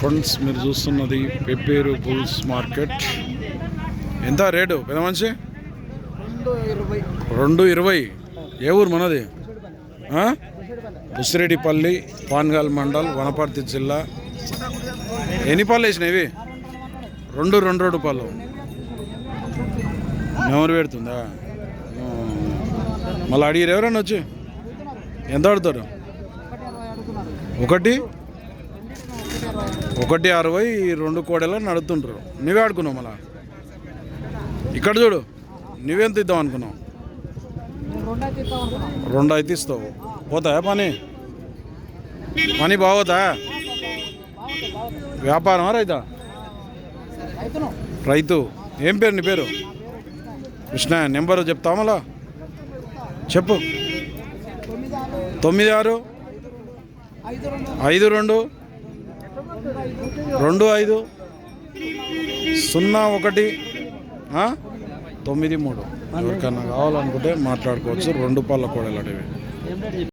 Friends మీరు చూస్తున్నది pepper bulls market. ఎంత రేటు పెద్ద మనిషి రెండు ఇరవై. ఏ ఊరు మనది? ఉసిరెడ్డిపల్లి బుసిరెడ్డిపల్లి పాన్గాల్ మండల్ వనపర్తి జిల్లా. ఎన్ని పళ్ళు వేసినాయి రెండు రెండు రెండు పళ్ళు. మెమరీ పెడుతుందా? మళ్ళీ అడిగారు ఎవరన్నా వచ్చి? ఎంత అడుగుతారు ఒకటి? ఒకటి అరవై ఈ రెండు కోడెలా నడుతుంటారు నువ్వే ఆడుకున్నావు మళ్ళా? ఇక్కడ చూడు నువ్వెంత ఇద్దాం అనుకున్నావు? రెండు అయితే ఇస్తావు. పోతాయా పని? పని బాగోతా వ్యాపారమా రైతా? రైతు. ఏం పేరు నీ పేరు? కృష్ణ నెంబరు చెప్తావు మళ్ళా? చెప్పు. తొమ్మిది ఆరు. ఐదు రెండు. రెండు ఐదు. సున్నా ఒకటి. తొమ్మిది మూడు. ఎవరికన్నా కావాలనుకుంటే మాట్లాడుకోవచ్చు. రెండు పళ్ళ కోడలు అడివి